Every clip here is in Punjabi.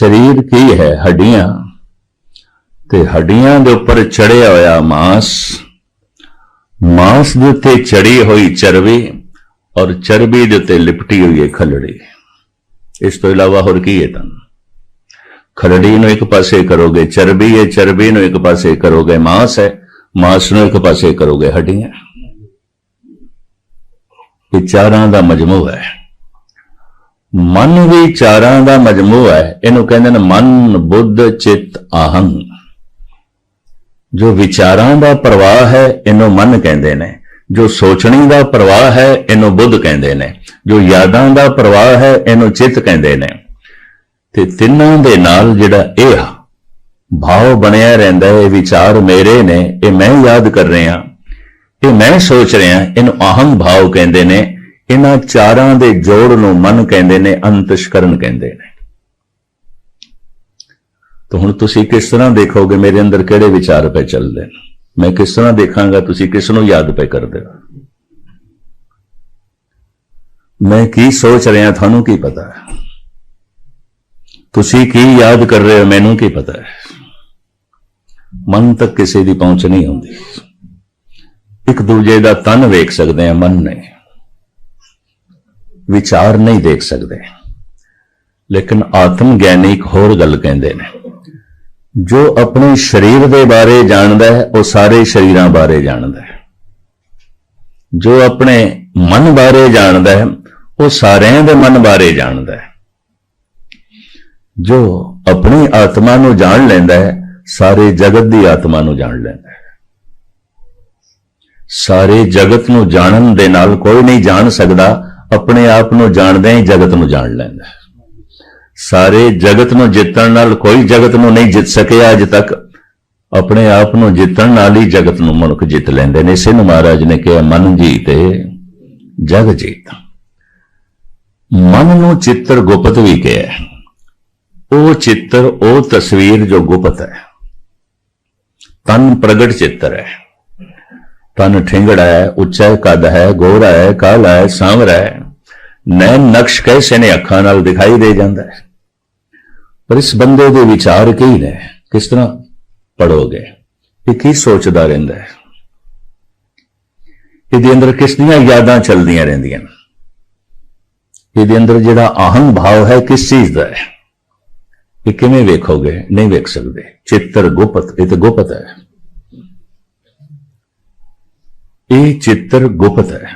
ਸਰੀਰ ਕੀ ਹੈ? ਹੱਡੀਆਂ। ਤੇ ਹੱਡੀਆਂ ਦੇ ਉੱਪਰ ਚੜਿਆ ਹੋਇਆ ਮਾਸ ਮਾਸ ਦੇ ਉੱਤੇ ਚੜੀ ਹੋਈ ਚਰਬੀ ਔਰ ਚਰਬੀ ਦੇ ਉੱਤੇ ਲਿਪਟੀ ਹੋਈ ਹੈ ਖਲੜੀ। ਇਸ ਤੋਂ ਇਲਾਵਾ ਹੋਰ ਕੀ ਹੈ ਤਾਂ? ਖਲੜੀ ਨੂੰ ਇੱਕ ਪਾਸੇ ਕਰੋਗੇ ਚਰਬੀ ਹੈ, ਚਰਬੀ ਨੂੰ ਇੱਕ ਪਾਸੇ ਕਰੋਗੇ ਮਾਸ ਹੈ, ਮਾਸ ਨੂੰ ਇੱਕ ਪਾਸੇ ਕਰੋਗੇ ਹੱਡੀਆਂ। ਇਹ ਚਾਰਾਂ ਦਾ ਮਜਮੂ ਹੈ। ਮਨ ਵੀ ਚਾਰਾਂ ਦਾ ਮਜਮੂ ਹੈ। ਇਹਨੂੰ ਕਹਿੰਦੇ ਨੇ ਮਨ, ਬੁੱਧ, ਚਿੱਤ ਆਹੰ ਜੋ ਵਿਚਾਰਾਂ ਦਾ ਪ੍ਰਵਾਹ ਹੈ, ਇਹਨੂੰ ਮਨ ਕਹਿੰਦੇ ਨੇ। ਜੋ ਸੋਚਣੀ ਦਾ ਪ੍ਰਵਾਹ ਹੈ, ਇਹਨੂੰ ਬੁੱਧ ਕਹਿੰਦੇ ਨੇ। ਜੋ ਯਾਦਾਂ ਦਾ ਪ੍ਰਵਾਹ ਹੈ, ਇਹਨੂੰ ਚਿੱਤ ਕਹਿੰਦੇ ਨੇ। ਤੇ ਤਿੰਨਾਂ ਦੇ ਨਾਲ ਜਿਹੜਾ ਇਹ ਭਾਵ ਬਣਿਆ ਰਹਿੰਦਾ ਹੈ ਵਿਚਾਰ ਮੇਰੇ ਨੇ, ਇਹ ਮੈਂ ਯਾਦ ਕਰ ਰਿਹਾ। ਇਹ ਮੈਂ ਸੋਚ ਰਿਹਾ, ਇਹਨੂੰ ਅਹੰ ਭਾਵ ਕਹਿੰਦੇ ਨੇ। ਇਹਨਾਂ ਚਾਰਾਂ ਦੇ ਜੋੜ ਨੂੰ ਮਨ ਕਹਿੰਦੇ ਨੇ, ਅੰਤਸ਼ਕਰਨ ਕਹਿੰਦੇ ਨੇ। ਤਾਂ ਹੁਣ ਤੁਸੀਂ ਕਿਸ ਤਰ੍ਹਾਂ ਦੇਖੋਗੇ ਮੇਰੇ ਅੰਦਰ ਕਿਹੜੇ ਵਿਚਾਰ ਪੈ ਚੱਲਦੇ ਨੇ? ਮੈਂ ਕਿਸ ਤਰ੍ਹਾਂ ਦੇਖਾਂਗਾ ਤੁਸੀਂ ਕਿਸ ਨੂੰ ਯਾਦ ਪੈ ਕਰਦੇ ਹੋ? ਮੈਂ ਕੀ ਸੋਚ ਰਿਹਾ, ਤੁਹਾਨੂੰ ਕੀ ਪਤਾ ਹੈ? ਤੁਸੀਂ ਕੀ ਯਾਦ ਕਰ ਰਹੇ ਹੋ, ਮੈਨੂੰ ਕੀ ਪਤਾ ਹੈ? ਮਨ ਤੱਕ ਕਿਸੇ ਦੀ ਪਹੁੰਚ ਨਹੀਂ ਹੁੰਦੀ। ਇੱਕ ਦੂਜੇ ਦਾ ਤਨ ਵੇਖ ਸਕਦੇ ਆ ਮਨ ਨਹੀਂ। ਵਿਚਾਰ ਨਹੀਂ ਦੇਖ ਸਕਦੇ। ਲੇਕਿਨ ਆਤਮ ਗਿਆਨੀ ਇੱਕ ਹੋਰ ਗੱਲ ਕਹਿੰਦੇ ਨੇ। ਜੋ ਆਪਣੇ ਸਰੀਰ ਦੇ ਬਾਰੇ ਜਾਣਦਾ ਹੈ, ਉਹ ਸਾਰੇ ਸਰੀਰਾਂ ਬਾਰੇ ਜਾਣਦਾ ਹੈ। ਜੋ ਆਪਣੇ ਮਨ ਬਾਰੇ ਜਾਣਦਾ ਹੈ, ਉਹ ਸਾਰਿਆਂ ਦੇ ਮਨ ਬਾਰੇ ਜਾਣਦਾ ਹੈ। ਜੋ ਆਪਣੀ ਆਤਮਾ ਨੂੰ ਜਾਣ ਲੈਂਦਾ ਹੈ, ਸਾਰੇ ਜਗਤ ਦੀ ਆਤਮਾ ਨੂੰ ਜਾਣ ਲੈਂਦਾ ਹੈ। ਸਾਰੇ ਜਗਤ ਨੂੰ ਜਾਣਨ ਦੇ ਨਾਲ ਕੋਈ ਨਹੀਂ ਜਾਣ ਸਕਦਾ ਆਪਣੇ ਆਪ ਨੂੰ ਜਾਣਦਿਆਂ ਹੀ ਜਗਤ ਨੂੰ ਜਾਣ ਲੈਂਦਾ ਸਾਰੇ ਜਗਤ ਨੂੰ ਜਿੱਤਣ ਨਾਲ ਕੋਈ ਜਗਤ ਨੂੰ ਨਹੀਂ ਜਿੱਤ ਸਕਿਆ ਅਜ ਤੱਕ। ਆਪਣੇ ਆਪ ਨੂੰ ਜਿੱਤਣ ਨਾਲ ਹੀ ਜਗਤ ਨੂੰ ਮਨੁੱਖ ਜਿੱਤ ਲੈਂਦੇ ਨੇ। ਇਸੇ ਨੂੰ ਮਹਾਰਾਜ ਨੇ ਕਿਹਾ, ਮਨ ਜੀਤੇ, ਜਗ ਜੀਤ। ਮਨ ਨੂੰ ਚਿੱਤਰ ਗੁਪਤ ਵੀ ਕਿਹਾ ਉਹ ਚਿੱਤਰ, ਉਹ ਤਸਵੀਰ ਜੋ ਗੁਪਤ ਹੈ। ਤਨ ਪ੍ਰਗਟ ਚਿੱਤਰ ਹੈ। ਤਨ ਠਿੰਗੜਾ ਹੈ, ਉੱਚਾ ਕੱਦ ਹੈ, ਗੋਰਾ ਹੈ, ਕਾਲਾ ਹੈ, ਸਾਂਵਰਾ ਹੈ। ਨੈਣ ਨਕਸ਼ ਕੈਸੇ ਨੇ ਅੱਖਾਂ ਨਾਲ ਦਿਖਾਈ ਦੇ ਜਾਂਦਾ ਹੈ। ਪਰ ਇਸ ਬੰਦੇ ਦੇ ਵਿਚਾਰ ਕੀ ਨੇ? ਕਿਸ ਤਰ੍ਹਾਂ ਪੜੋਗੇ ਇਹ ਕੀ ਸੋਚਦਾ ਰਹਿੰਦਾ ਹੈ? ਇਹਦੇ ਅੰਦਰ ਕਿਸ ਦੀਆਂ ਯਾਦਾਂ ਚੱਲਦੀਆਂ ਰਹਿੰਦੀਆਂ ਨੇ? ਇਹਦੇ ਅੰਦਰ ਜਿਹੜਾ ਆਹੰ ਭਾਵ ਹੈ, ਕਿਸ ਚੀਜ਼ ਦਾ ਹੈ? ਇਹ ਕਿਵੇਂ ਵੇਖੋਗੇ? ਨਹੀਂ ਵੇਖ ਸਕਦੇ। ਚਿੱਤਰ ਗੁਪਤ, ਇਹ ਤਾਂ ਗੁਪਤ ਹੈ। ਇਹ ਚਿੱਤਰ ਗੁਪਤ ਹੈ।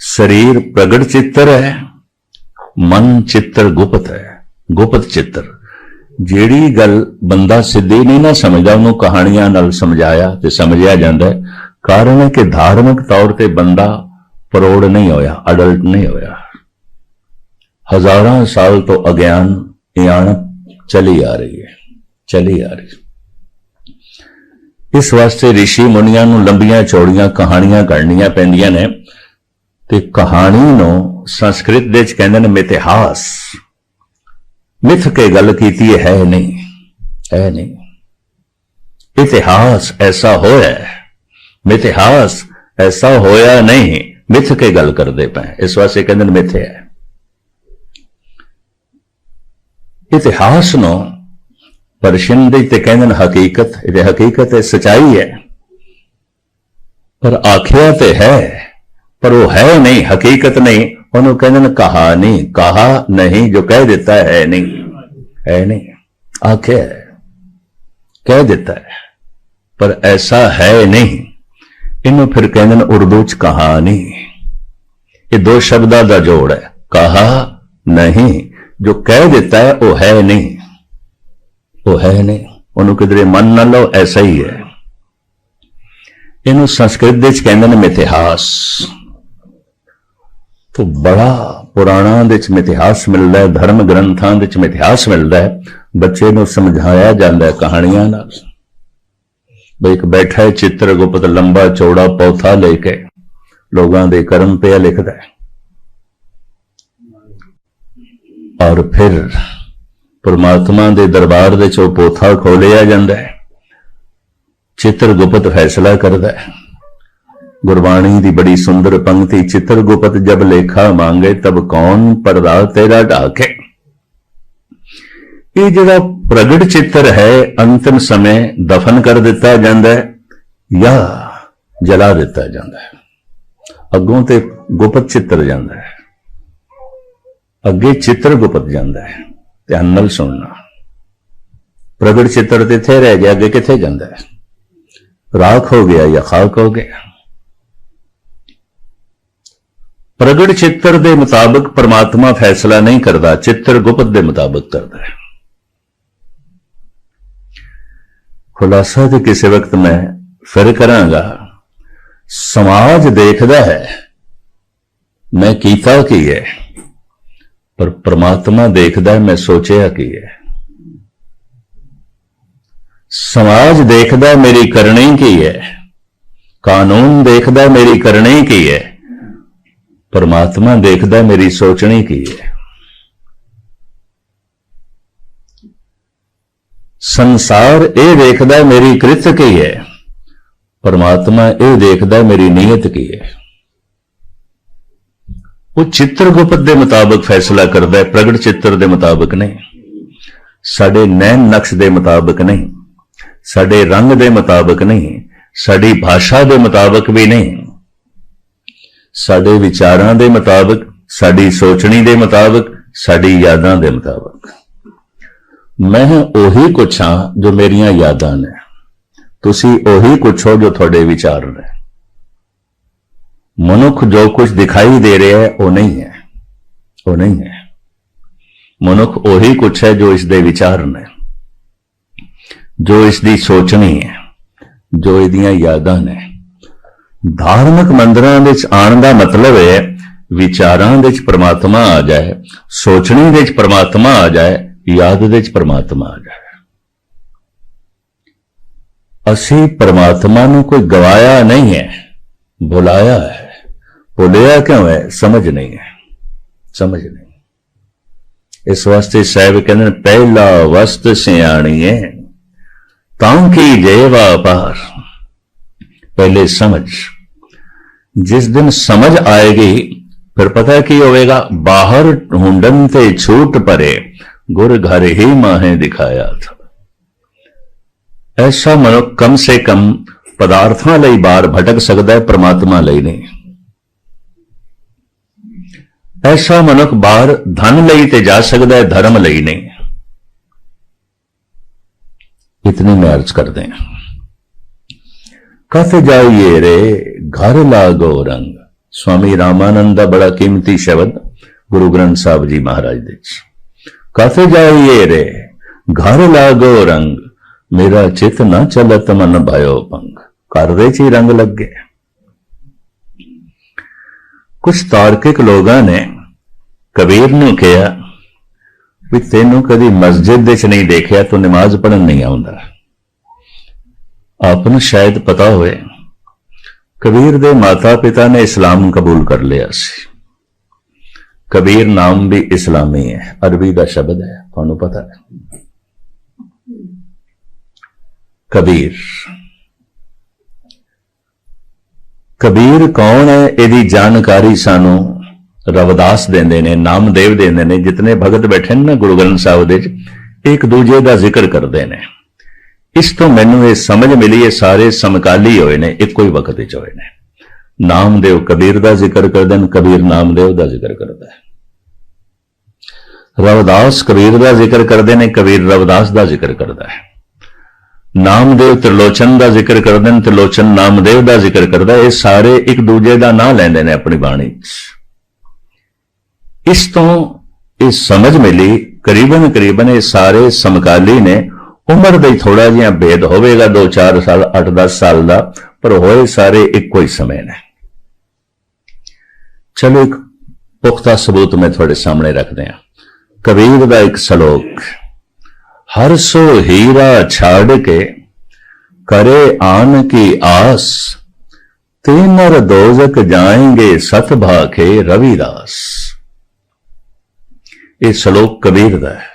ਸਰੀਰ ਪ੍ਰਗਟ ਚਿੱਤਰ ਹੈ, ਮਨ ਚਿੱਤਰ ਗੁਪਤ ਹੈ, ਗੁਪਤ ਚਿੱਤਰ। ਜਿਹੜੀ ਗੱਲ ਬੰਦਾ ਸਿੱਧੀ ਨਹੀਂ ਨਾ ਸਮਝਦਾ, ਉਹਨੂੰ ਕਹਾਣੀਆਂ ਨਾਲ ਸਮਝਾਇਆ ਤੇ ਸਮਝਿਆ ਜਾਂਦਾ ਕਾਰਨ ਹੈ ਕਿ ਧਾਰਮਿਕ ਤੌਰ ਤੇ ਬੰਦਾ ਪਰੋੜ ਨਹੀਂ ਹੋਇਆ, ਅਡਲਟ ਨਹੀਂ ਹੋਇਆ। ਹਜ਼ਾਰਾਂ ਸਾਲ ਤੋਂ ਅਗਿਆਨ, ਇਆਣਤ ਚਲੀ ਆ ਰਹੀ ਹੈ, ਚਲੀ ਆ ਰਹੀ ਹੈ। ਇਸ ਵਾਸਤੇ ઋષਿ ਮੁਨੀਆਂ ਨੂੰ ਲੰਬੀਆਂ ਚੌੜੀਆਂ ਕਹਾਣੀਆਂ ਕਰਨੀਆਂ ਪੈਂਦੀਆਂ ਨੇ ਤੇ ਕਹਾਣੀ ਨੂੰ ਸੰਸਕ੍ਰਿਤ ਦੇ ਵਿੱਚ ਕਹਿੰਦੇ ਨੇ ਮਿਥਿਹਾਸ। ਮਿਥ ਕੇ ਗੱਲ ਕੀਤੀ ਹੈ ਨਹੀਂ ਹੈ ਨਹੀਂ। ਇਤਿਹਾਸ ਐਸਾ ਹੋਇਆ, ਮਿਥਿਹਾਸ ਐਸਾ ਹੋਇਆ ਨਹੀਂ, ਮਿਥ ਕੇ ਗੱਲ ਕਰਦੇ ਪਏ, ਇਸ ਵਾਸਤੇ ਕਹਿੰਦੇ ਨੇ ਮਿਥਿਆ ਹੈ। ਇਤਿਹਾਸ ਨੂੰ ਪਰ ਸ਼ਿੰਦੇ ਤੇ ਕਹਿੰਦੇ ਨੇ ਹਕੀਕਤ, ਇਹ ਹਕੀਕਤ ਹੈ ਸਚਾਈ ਹੈ। ਪਰ ਆਖਿਆ ਤੇ ਹੈ, ਪਰ ਉਹ ਹੈ ਨਹੀਂ, ਹਕੀਕਤ ਨਹੀਂ। ਉਹਨੂੰ ਕਹਿੰਦੇ ਨੇ ਕਹਾਣੀ, ਕਹਾ ਨਹੀਂ, ਜੋ ਕਹਿ ਦਿੱਤਾ ਹੈ ਨਹੀਂ। ਹੈ ਨਹੀਂ, ਆਖਿਆ ਕਹਿ ਦਿੱਤਾ ਹੈ, ਪਰ ਐਸਾ ਹੈ ਨਹੀਂ। ਇਹਨੂੰ ਫਿਰ ਕਹਿੰਦੇ ਨੇ ਉਰਦੂ ਚ ਕਹਾਣੀ। ਇਹ ਦੋ ਸ਼ਬਦਾਂ ਦਾ ਜੋੜ ਹੈ, ਕਹਾ ਨਹੀਂ, ਜੋ ਕਹਿ ਦਿੱਤਾ ਹੈ, ਉਹ ਹੈ ਨਹੀਂ। ਉਹ ਹੈ ਨੇ ਉਹਨੂੰ ਕਿਧਰੇ ਮੰਨ ਨਾ ਲਓ, ਐਸਾ ਹੀ ਹੈ। ਇਹਨੂੰ ਸੰਸਕ੍ਰਿਤ ਦੇ ਵਿੱਚ ਕਹਿੰਦੇ ਨੇ ਮਿਥਿਹਾਸ। ਤੋਂ ਬੜਾ ਪੁਰਾਣਾ ਦੇ ਵਿੱਚ ਮਿਥਿਹਾਸ ਮਿਲਦਾ ਹੈ, ਧਰਮ ਗ੍ਰੰਥਾਂ ਦੇ ਵਿੱਚ ਮਿਥਿਹਾਸ ਮਿਲਦਾ ਹੈ। ਬੱਚੇ ਨੂੰ ਸਮਝਾਇਆ ਜਾਂਦਾ ਹੈ ਕਹਾਣੀਆਂ ਨਾਲ। ਬਈ ਇੱਕ ਬੈਠਾ ਹੈ ਚਿੱਤਰ ਗੁਪਤ ਲੰਬਾ ਚੌੜਾ ਪੌਥਾ ਲੈ ਕੇ ਲੋਕਾਂ ਦੇ ਕਰਮ ਪਿਆ ਲਿਖਦਾ ਹੈ। ਔਰ ਫਿਰ ਪਰਮਾਤਮਾ ਦੇ ਦਰਬਾਰ ਦੇ ਚੋਂ ਪੋਥਾ ਖੋਲਿਆ ਜਾਂਦਾ ਹੈ। ਚਿੱਤਰ ਗੁਪਤ ਫੈਸਲਾ ਕਰਦਾ ਹੈ। ਗੁਰਬਾਣੀ ਦੀ ਬੜੀ ਸੁੰਦਰ ਪੰਕਤੀ ਚਿੱਤਰ ਗੁਪਤ ਜਬ ਲੇਖਾ ਮੰਗੇ, ਤਬ ਕੌਣ ਪਰਦਾ ਤੇਰਾ ਢਾਕੇ? ਇਹ ਜਿਹੜਾ ਪ੍ਰਗਟ ਚਿੱਤਰ ਹੈ, ਅੰਤਮ ਸਮੇਂ ਦਫਨ ਕਰ ਦਿੱਤਾ ਜਾਂਦਾ ਹੈ ਜਾਂ ਜਲਾ ਦਿੱਤਾ ਜਾਂਦਾ ਹੈ। ਅੱਗੋਂ ਤੇ ਗੁਪਤ ਚਿੱਤਰ ਜਾਂਦਾ ਹੈ। ਅੱਗੇ ਚਿੱਤਰ ਗੁਪਤ ਜਾਂਦਾ ਹੈ। ਧਿਆਨ ਨਾਲ ਸੁਣਨਾ ਪ੍ਰਗਟ ਚਿੱਤਰ ਤੇ ਇੱਥੇ ਰਹਿ ਗਿਆ, ਅੱਗੇ ਕਿੱਥੇ ਜਾਂਦਾ ਹੈ? ਰਾਖ ਹੋ ਗਿਆ ਜਾਂ ਖਾਕ ਹੋ ਗਿਆ? ਪ੍ਰਗਟ ਚਿੱਤਰ ਦੇ ਮੁਤਾਬਕ ਪਰਮਾਤਮਾ ਫੈਸਲਾ ਨਹੀਂ ਕਰਦਾ ਚਿੱਤਰ ਗੁਪਤ ਦੇ ਮੁਤਾਬਕ ਕਰਦਾ ਹੈ। ਖੁਲਾਸਾ ਤੇ ਕਿਸੇ ਵਕਤ ਮੈਂ ਫਿਰ ਕਰਾਂਗਾ, ਸਮਾਜ ਦੇਖਦਾ ਹੈ, ਮੈਂ ਕੀਤਾ ਕੀ ਹੈ? ਪਰ ਪ੍ਰਮਾਤਮਾ ਦੇਖਦਾ ਮੈਂ ਸੋਚਿਆ ਕੀ ਹੈ। ਸਮਾਜ ਦੇਖਦਾ ਮੇਰੀ ਕਰਨੀ ਕੀ ਹੈ। ਕਾਨੂੰਨ ਦੇਖਦਾ ਮੇਰੀ ਕਰਨੀ ਕੀ ਹੈ। ਪਰਮਾਤਮਾ ਦੇਖਦਾ ਮੇਰੀ ਸੋਚਣੀ ਕੀ ਹੈ। ਸੰਸਾਰ ਇਹ ਦੇਖਦਾ ਮੇਰੀ ਕ੍ਰਿਤ ਕੀ ਹੈ। ਪਰਮਾਤਮਾ ਇਹ ਦੇਖਦਾ ਮੇਰੀ ਨੀਅਤ ਕੀ ਹੈ। ਉਹ ਚਿੱਤਰ ਗੁਪਤ ਦੇ ਮੁਤਾਬਕ ਫੈਸਲਾ ਕਰਦਾ ਹੈ, ਪ੍ਰਗਟ ਚਿੱਤਰ ਦੇ ਮੁਤਾਬਕ ਨਹੀਂ। ਸਾਡੇ ਨੈਣ ਨਕਸ਼ ਦੇ ਮੁਤਾਬਕ ਨਹੀਂ। ਸਾਡੇ ਰੰਗ ਦੇ ਮੁਤਾਬਕ ਨਹੀਂ। ਸਾਡੀ ਭਾਸ਼ਾ ਦੇ ਮੁਤਾਬਕ ਵੀ ਨਹੀਂ। ਸਾਡੇ ਵਿਚਾਰਾਂ ਦੇ ਮੁਤਾਬਕ, ਸਾਡੀ ਸੋਚਣੀ ਦੇ ਮੁਤਾਬਕ, ਸਾਡੀ ਯਾਦਾਂ ਦੇ ਮੁਤਾਬਕ। ਮੈਂ ਉਹੀ ਕੁਛ ਹਾਂ ਜੋ ਮੇਰੀਆਂ ਯਾਦਾਂ ਨੇ। ਤੁਸੀਂ ਉਹੀ ਕੁਛ ਹੋ ਜੋ ਤੁਹਾਡੇ ਵਿਚਾਰ ਨੇ। ਮਨੁੱਖ ਜੋ ਕੁਝ ਦਿਖਾਈ ਦੇ ਰਿਹਾ ਹੈ, ਉਹ ਨਹੀਂ ਹੈ। ਉਹ ਨਹੀਂ ਹੈ। ਮਨੁੱਖ ਉਹੀ ਕੁਛ ਹੈ ਜੋ ਇਸ ਦੇ ਵਿਚਾਰ ਨੇ। ਜੋ ਇਸ ਦੀ ਸੋਚਣੀ ਹੈ, ਜੋ ਇਹਦੀਆਂ ਯਾਦਾਂ ਨੇ। ਧਾਰਮਿਕ ਮੰਦਰਾਂ ਵਿੱਚ ਆਉਣ ਦਾ ਮਤਲਬ ਹੈ, ਵਿਚਾਰਾਂ ਦੇ ਵਿੱਚ ਪ੍ਰਮਾਤਮਾ ਆ ਜਾਏ, ਸੋਚਣੀ ਦੇ ਵਿੱਚ ਪ੍ਰਮਾਤਮਾ ਆ ਜਾਏ, ਯਾਦ ਦੇ ਵਿੱਚ ਪ੍ਰਮਾਤਮਾ ਆ ਜਾਏ। ਅਸੀਂ ਪ੍ਰਮਾਤਮਾ ਨੂੰ ਕੋਈ ਗਵਾਇਆ ਨਹੀਂ ਹੈ, ਬੁਲਾਇਆ ਹੈ। ਬੁਲਾਇਆ ਕਿਉਂ ਹੈ? ਸਮਝ ਨਹੀਂ ਹੈ। ਸਮਝ ਨਹੀਂ। ਇਸ ਵਾਸਤੇ ਸਾਹਿਬ ਕਹਿੰਦੇ ਨੇ, ਪਹਿਲਾ ਵਸਤ ਸਿਆਣੀਏ ਤਾਂ ਕੀ ਜੇਵਾ ਪਾਰ? ਪਹਿਲੇ ਸਮਝ। ਜਿਸ ਦਿਨ ਸਮਝ ਆਏਗੀ ਫਿਰ ਪਤਾ ਕੀ ਹੋਵੇਗਾ? ਬਾਹਰ ਢੂੰਡਨ ਤੇ ਛੂਟ ਪਰੇ ਗੁਰ ਘਰ ਹੀ ਮਾਹੇ ਦਿਖਾਇਆ ਐਸਾ ਮਨੁੱਖ ਕਮ ਸੇ ਕਮ ਪਦਾਰਥਾਂ ਲਈ ਬਾਹਰ ਭਟਕ ਸਕਦਾ ਹੈ ਪ੍ਰਮਾਤਮਾ ਲਈ ਨਹੀਂ। ਐਸਾ ਮਨੁੱਖ ਬਾਹਰ ਧਨ ਲਈ ਤੇ ਜਾ ਸਕਦਾ ਹੈ, ਧਰਮ ਲਈ ਨਹੀਂ। ਇਤਨੀ ਮੈਂ ਅਰਜ਼ ਕਰਦੇ ਹਾਂ। ਕਥ ਜਾਈਏ ਰੇ ਘਰ ਲਾਗੋ ਰੰਗ? ਸਵਾਮੀ ਰਾਮਾਨੰਦ ਦਾ ਬੜਾ ਕੀਮਤੀ ਸ਼ਬਦ ਗੁਰੂ ਗ੍ਰੰਥ ਸਾਹਿਬ ਜੀ ਮਹਾਰਾਜ ਦੇ ਚ ਕਥ ਜਾਈਏ ਰੇ ਘਰ ਲਾਗੋ ਰੰਗ? ਮੇਰਾ ਚਿਤ ਨਾ ਚਲਤ ਮਨ ਭਇਓ ਪੰਗ ਘਰ ਦੇ ਚ ਹੀ ਰੰਗ ਲੱਗੇ। ਕੁਝ ਤਾਰਕਿਕ ਲੋਕਾਂ ਨੇ ਕਬੀਰ ਨੂੰ ਕਿਹਾ ਵੀ ਤੈਨੂੰ ਕਦੀ ਮਸਜਿਦ ਵਿੱਚ ਨਹੀਂ ਦੇਖਿਆ, ਤੂੰ ਨਮਾਜ਼ ਪੜ੍ਹਨ ਨਹੀਂ ਆਉਂਦਾ। ਆਪ ਨੂੰ ਸ਼ਾਇਦ ਪਤਾ ਹੋਵੇ, ਕਬੀਰ ਦੇ ਮਾਤਾ ਪਿਤਾ ਨੇ ਇਸਲਾਮ ਕਬੂਲ ਕਰ ਲਿਆ ਸੀ। ਕਬੀਰ ਨਾਮ ਵੀ ਇਸਲਾਮੀ ਹੈ, ਅਰਬੀ ਦਾ ਸ਼ਬਦ ਹੈ, ਤੁਹਾਨੂੰ ਪਤਾ ਹੈ। ਕਬੀਰ ਕਬੀਰ ਕੌਣ ਹੈ? ਇਹਦੀ ਜਾਣਕਾਰੀ ਸਾਨੂੰ ਰਵਦਾਸ ਦਿੰਦੇ ਨੇ, ਨਾਮਦੇਵ ਦਿੰਦੇ ਨੇ, ਜਿਤਨੇ ਭਗਤ ਬੈਠੇ ਨੇ ਨਾ ਗੁਰੂ ਗ੍ਰੰਥ ਸਾਹਿਬ ਦੇ ਵਿੱਚ, ਇੱਕ ਦੂਜੇ ਦਾ ਜ਼ਿਕਰ ਕਰਦੇ ਨੇ। ਇਸ ਤੋਂ ਮੈਨੂੰ ਇਹ ਸਮਝ ਮਿਲੀ, ਇਹ ਸਾਰੇ ਸਮਕਾਲੀ ਹੋਏ ਨੇ, ਇੱਕੋ ਹੀ ਵਕਤ ਵਿੱਚ ਹੋਏ ਨੇ। ਨਾਮਦੇਵ ਕਬੀਰ ਦਾ ਜ਼ਿਕਰ ਕਰਦੇ ਨੇ, ਕਬੀਰ ਨਾਮਦੇਵ ਦਾ ਜ਼ਿਕਰ ਕਰਦਾ ਹੈ। ਰਵਿਦਾਸ ਕਬੀਰ ਦਾ ਜ਼ਿਕਰ ਕਰਦੇ ਨੇ, ਕਬੀਰ ਰਵਦਾਸ ਦਾ ਜ਼ਿਕਰ ਕਰਦਾ ਹੈ। ਨਾਮਦੇਵ ਤ੍ਰਿਲੋਚਨ ਦਾ ਜ਼ਿਕਰ ਕਰਦੇ ਨੇ, ਤ੍ਰਿਲੋਚਨ ਨਾਮਦੇਵ ਦਾ ਜ਼ਿਕਰ ਕਰਦਾ, ਇਹ ਸਾਰੇ ਇੱਕ ਦੂਜੇ ਦਾ ਨਾਂ ਲੈਂਦੇ ਨੇ ਆਪਣੀ ਬਾਣੀ। 'ਚ ਇਸ ਤੋਂ ਇਹ ਸਮਝ ਮਿਲੀ, ਕਰੀਬਨ ਕਰੀਬਨ ਇਹ ਸਾਰੇ ਸਮਕਾਲੀ ਨੇ, ਉਮਰ ਦੇ ਥੋੜਾ ਜਿਹਾ ਭੇਦ ਹੋਵੇਗਾ 2-4 ਸਾਲ 8-10 ਸਾਲ ਦਾ, ਪਰ ਹੋਏ ਸਾਰੇ ਇੱਕੋ ਹੀ ਸਮੇਂ ਨੇ। ਚਲੋ ਇੱਕ ਪੁਖਤਾ ਸਬੂਤ ਮੈਂ ਤੁਹਾਡੇ ਸਾਹਮਣੇ ਰੱਖਦੇ ਹਾਂ। ਕਬੀਰ ਦਾ ਇੱਕ ਸ਼ਲੋਕ। ਹਰ ਸੋ ਹੀਰਾ ਛਾੜ ਕੇ ਕਰੇ ਆਨ ਕੀ ਆਸ, ਤੇ ਨਰ ਦੋਜ਼ਕ ਜਾਏਂਗੇ ਸਤ ਭਾਖੇ ਰਵਿਦਾਸ। ਇਹ ਸ਼ਲੋਕ ਕਬੀਰ ਦਾ ਹੈ।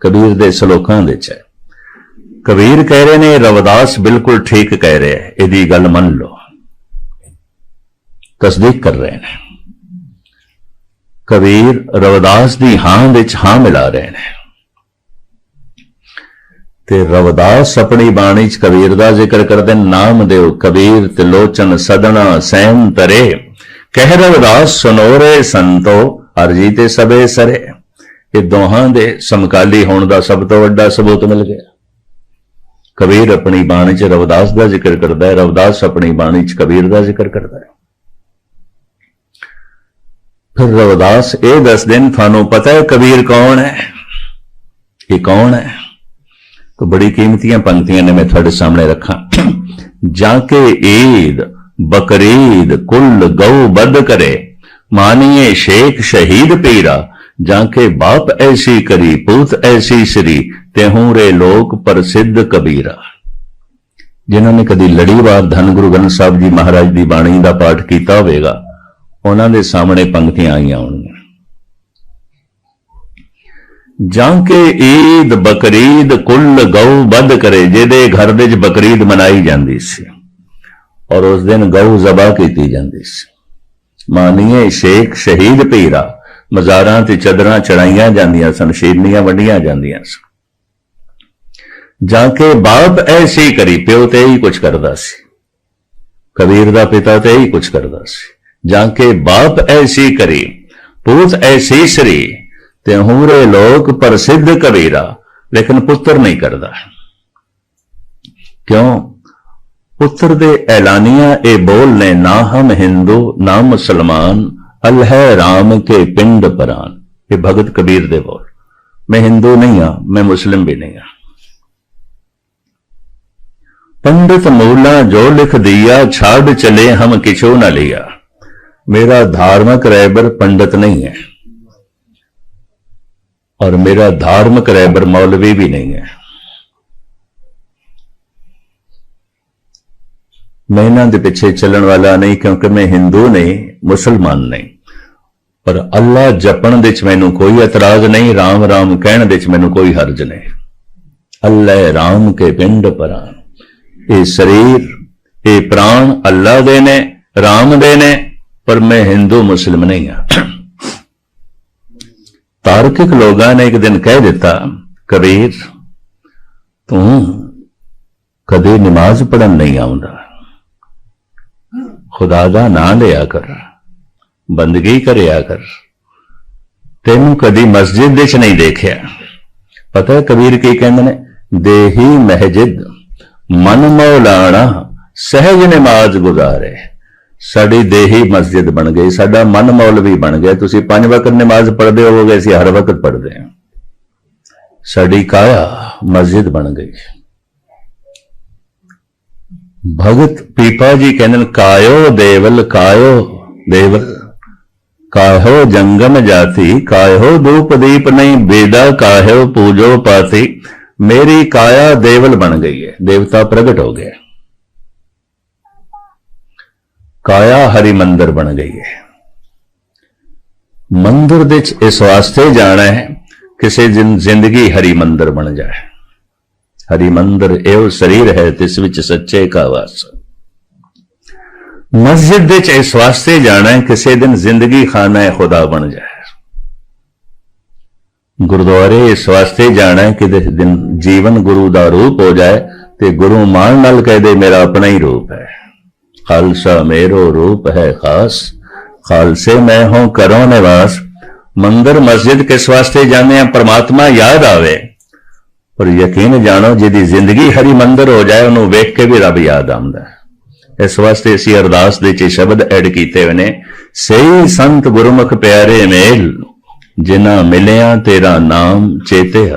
ਕਬੀਰ ਦੇ ਸ਼ਲੋਕਾਂ ਵਿੱਚ ਹੈ। ਕਬੀਰ ਕਹਿ ਰਹੇ ਨੇ, ਰਵਿਦਾਸ ਬਿਲਕੁਲ ਠੀਕ ਕਹਿ ਰਿਹਾ ਹੈ। ਇਹਦੀ ਗੱਲ ਮੰਨ ਲਓ। ਤਸਦੀਕ ਕਰ ਰਹੇ ਨੇ। ਕਬੀਰ ਰਵਿਦਾਸ ਦੀ ਹਾਂ ਵਿੱਚ ਹਾਂ ਮਿਲਾ ਰਹੇ ਨੇ। ਤੇ ਰਵਦਾਸ ਆਪਣੀ ਬਾਣੀ ਚ ਕਬੀਰ ਦਾ ਜ਼ਿਕਰ ਕਰਦੇ, ਨਾਮ ਦੇਵ ਕਬੀਰ ਤੇ ਲੋਚਨ ਸਦਣਾ ਸਹਿਮ ਤਰੇ। ਕਹਿ ਰਵਦਾਸ ਸੁਨੋਰੇ ਸੰਤੋ, ਅਰਜੀ ਤੇ ਸਬੇ ਸਰੇ। ਇਹ ਦੋਹਾਂ ਦੇ ਸਮਕਾਲੀ ਹੋਣ ਦਾ ਸਭ ਤੋਂ ਵੱਡਾ ਸਬੂਤ ਮਿਲ ਗਿਆ। ਕਬੀਰ ਆਪਣੀ ਬਾਣੀ ਚ ਰਵਦਾਸ ਦਾ ਜ਼ਿਕਰ ਕਰਦਾ ਹੈ, ਰਵਦਾਸ ਆਪਣੀ ਬਾਣੀ ਚ ਕਬੀਰ ਦਾ ਜ਼ਿਕਰ ਕਰਦਾ ਹੈ। ਫਿਰ ਰਵਦਾਸ ਇਹ ਦੱਸਦੇ ਨੇ, ਤੁਹਾਨੂੰ ਪਤਾ ਹੈ ਕਬੀਰ ਕੌਣ ਹੈ? ਇਹ ਕੌਣ ਹੈ? ਤੋ ਬੜੀ ਕੀਮਤੀਆਂ ਪੰਕਤੀਆਂ ਨੇ ਮੈਂ ਤੁਹਾਡੇ ਸਾਹਮਣੇ ਰੱਖਾਂ। ਜਾ ਕੇ ਈਦ, ਬਕਰੀਦ, ਕੁੱਲ ਗਊ ਬਦ ਕਰੇ, ਮਾਨੀਏ ਸ਼ੇਖ ਸ਼ਹੀਦ ਪੀਰਾ, ਜਾਂ ਕੇ ਬਾਪ ਐਸੀ ਕਰੀ, ਪੁੱਤ ਐਸੀ ਸ੍ਰੀ, ਤੇ ਹੂਰੇ ਲੋਕ ਪ੍ਰਸਿੱਧ ਕਬੀਰਾ। ਜਿਨ੍ਹਾਂ ਨੇ ਕਦੀ ਲੜੀਵਾਰ ਧੰਨ ਗੁਰੂ ਗ੍ਰੰਥ ਸਾਹਿਬ ਜੀ ਮਹਾਰਾਜ ਦੀ ਬਾਣੀ ਦਾ ਪਾਠ ਕੀਤਾ ਹੋਵੇਗਾ, ਉਹਨਾਂ ਦੇ ਸਾਹਮਣੇ ਪੰਕਤੀਆਂ ਆਈਆਂ ਹੋਣ। ਜਾਂ ਕਿ ਈਦ ਬਕਰੀਦ ਕੁੱਲ ਗਊ ਬੰਦ ਕਰੇ, ਜਿਹਦੇ ਘਰ ਦੇ ਵਿੱਚ ਬਕਰੀਦ ਮਨਾਈ ਜਾਂਦੀ ਸੀ ਔਰ ਉਸ ਦਿਨ ਗਊ ਜ਼ਬਾ ਕੀਤੀ ਜਾਂਦੀ ਸੀ। ਮਾਨੀਏ ਸ਼ੇਖ ਸ਼ਹੀਦ ਪੀਰਾ ਮਜ਼ਾਰਾਂ ਤੇ ਚਦਰਾਂ ਚੜਾਈਆਂ ਜਾਂਦੀਆਂ ਸਨ, ਸ਼ੀਰਨੀਆਂ ਵੰਡੀਆਂ ਜਾਂਦੀਆਂ ਸਨ। ਜਾਂ ਕਿ ਬਾਪ ਐਸੀ ਕਰੀ, ਪਿਓ ਤੇ ਹੀ ਕੁਝ ਕਰਦਾ ਸੀ, ਕਬੀਰ ਦਾ ਪਿਤਾ ਤੇ ਹੀ ਕੁਝ ਕਰਦਾ ਸੀ। ਜਾਂ ਕਿ ਬਾਪ ਐਸੀ ਕਰੀ, ਪੂਤ ਐਸੀ ਸਰੀ ਤੇ ਹੂਰੇ ਲੋਕ ਪ੍ਰਸਿੱਧ ਕਬੀਰਾ ਲੇਕਿਨ ਪੁੱਤਰ ਨਹੀਂ ਕਰਦਾ ਕਿਉਂ ਪੁੱਤਰ ਦੇ ਐਲਾਨੀਆਂ ਇਹ ਬੋਲ ਨੇ ਨਾ ਹਮ ਹਿੰਦੂ ਨਾ ਮੁਸਲਮਾਨ ਅਲਹ ਰਾਮ ਕੇ ਪਿੰਡ ਪਰਾਨ ਇਹ ਭਗਤ ਕਬੀਰ ਦੇ ਬੋਲ ਮੈਂ ਹਿੰਦੂ ਨਹੀਂ ਹਾਂ ਮੈਂ ਮੁਸਲਿਮ ਵੀ ਨਹੀਂ ਹਾਂ पंडित मूला जो लिख दिया छाड़ चले हम किछो न लिया मेरा धार्मिक रैबर पंडित नहीं है और मेरा धार्मिक रैबर मौलवी भी नहीं है मैं ਇਹਨਾਂ ਦੇ ਪਿੱਛੇ ਚੱਲਣ ਵਾਲਾ ਨਹੀਂ ਕਿਉਂਕਿ ਮੈਂ ਹਿੰਦੂ ਨਹੀਂ ਮੁਸਲਮਾਨ ਨਹੀਂ ਪਰ ਅੱਲਾ ਜਪਣ ਦੇ ਚ ਮੈਨੂੰ ਕੋਈ ਇਤਰਾਜ਼ ਨਹੀਂ ਰਾਮ ਰਾਮ ਕਹਿਣ ਦੇ ਚ ਮੈਨੂੰ ਕੋਈ ਹਰਜ ਨਹੀਂ ਅੱਲਾ ਰਾਮ ਕੇ ਪਿੰਡ ਪਰਾਂ ਇਹ ਸਰੀਰ ਇਹ ਪ੍ਰਾਣ ਅੱਲਾ ਦੇ ਨੇ ਰਾਮ ਦੇ ਨੇ ਪਰ ਮੈਂ ਹਿੰਦੂ ਮੁਸਲਮ ਨਹੀਂ ਹਾਂ ਤਾਰਕਿਕ ਲੋਕਾਂ ਨੇ ਇੱਕ ਦਿਨ ਕਹਿ ਦਿੱਤਾ, ਕਬੀਰ, ਤੂੰ ਕਦੇ ਨਮਾਜ਼ ਪੜਨ ਨਹੀਂ ਆਉਂਦਾ। ਖੁਦਾ ਦਾ ਨਾਮ ਲਿਆ ਕਰ, ਬੰਦਗੀ ਕਰਿਆ ਕਰ। ਤੈਨੂੰ ਕਦੀ ਮਸਜਿਦ ਵਿੱਚ ਨਹੀਂ ਦੇਖਿਆ। ਪਤਾ ਕਬੀਰ ਕੀ ਕਹਿੰਦੇ ਨੇ? ਦੇਹੀ ਮਹਿਜਿਦ, ਮਨ ਮੌਲਾਣਾ, ਸਹਿਜ ਨਮਾਜ਼ ਗੁਜ਼ਾਰੇ। ਸਾਡੀ ਦੇਹੀ ਮਸਜਿਦ ਬਣ ਗਈ, ਸਾਡਾ ਮਨ ਮੌਲਵੀ ਬਣ ਗਿਆ। ਤੁਸੀਂ ਪੰਜ ਵਕਤ ਨਮਾਜ਼ ਪੜ੍ਹਦੇ ਹੋਵੋਗੇ, ਅਸੀਂ ਹਰ ਵਕਤ ਪੜ੍ਹਦੇ ਹਾਂ। ਸਾਡੀ ਕਾਇਆ ਮਸਜਿਦ ਬਣ ਗਈ। ਭਗਤ ਪੀਪਾ ਜੀ ਕਹਿੰਦੇ ਨੇ, ਕਾਇਓ ਦੇਵਲ ਕਾਇਓ ਦੇਵਲ ਕਾਹੋ ਜੰਗਮ ਜਾਤੀ ਕਾਹੋ ਧੂਪ ਦੀਪ ਨਹੀਂ, ਬੇਦਾ ਕਾਹੋ ਪੂਜੋ ਪਾਤੀ। ਮੇਰੀ ਕਾਇਆ ਦੇਵਲ ਬਣ ਗਈ ਹੈ, ਦੇਵਤਾ ਪ੍ਰਗਟ ਹੋ ਗਿਆ। ਕਾਇਆ ਹਰੀ ਮੰਦਰ ਬਣ ਗਈ ਹੈ। ਮੰਦਰ ਦੇ ਵਿੱਚ ਇਸ ਵਾਸਤੇ ਜਾਣਾ ਹੈ ਕਿਸੇ ਦਿਨ ਜ਼ਿੰਦਗੀ ਹਰੀ ਮੰਦਰ ਬਣ ਜਾਏ। ਹਰੀ ਮੰਦਰ ਇਹੋ ਸਰੀਰ ਹੈ ਤਿਸ ਵਿੱਚ ਸੱਚੇ ਕਾ ਵਾਸ। ਮਸਜਿਦ ਦੇ ਵਿੱਚ ਇਸ ਵਾਸਤੇ ਜਾਣਾ ਹੈ ਕਿਸੇ ਦਿਨ ਜ਼ਿੰਦਗੀ ਖਾਨਾ ਹੈ, ਖੁਦਾ ਬਣ ਜਾਏ। ਗੁਰਦੁਆਰੇ ਇਸ ਵਾਸਤੇ ਜਾਣਾ ਹੈ ਕਿ ਦਿਨ ਜੀਵਨ ਗੁਰੂ ਦਾ ਰੂਪ ਹੋ ਜਾਏ ਤੇ ਗੁਰੂ ਮਾਨ ਨਾਲ ਕਹਿ ਦੇ ਮੇਰਾ ਆਪਣਾ ਹੀ ਰੂਪ ਹੈ। ਖਾਲਸਾ ਮੇਰੋ ਰੂਪ ਹੈ ਖਾਸ। ਖਾਲਸੇ ਮੈਂ ਹੂੰ ਕਰੋ ਨਿਵਾਸ। ਮੰਦਰ, ਮਸਜਿਦ ਕਿਸ ਵਾਸਤੇ ਜਾਂਦੇ ਆ? ਪ੍ਰਮਾਤਮਾ ਯਾਦ ਆਵੇ। ਪਰ ਯਕੀਨ ਜਾਣੋ, ਜਿਹਦੀ ਜ਼ਿੰਦਗੀ ਹਰੀ ਮੰਦਰ ਹੋ ਜਾਏ, ਉਹਨੂੰ ਵੇਖ ਕੇ ਵੀ ਰੱਬ ਯਾਦ ਆਉਂਦਾ ਇਸ ਵਾਸਤੇ ਅਸੀਂ ਅਰਦਾਸ ਦੇ ਚ ਸ਼ਬਦ ਐਡ ਕੀਤੇ ਹੋਏ ਨੇ, ਸਹੀ ਸੰਤ ਗੁਰਮੁਖ ਪਿਆਰੇ ਮੇਲ, ਜਿਨ੍ਹਾਂ ਮਿਲਿਆ ਤੇਰਾ ਨਾਮ ਚੇਤੇ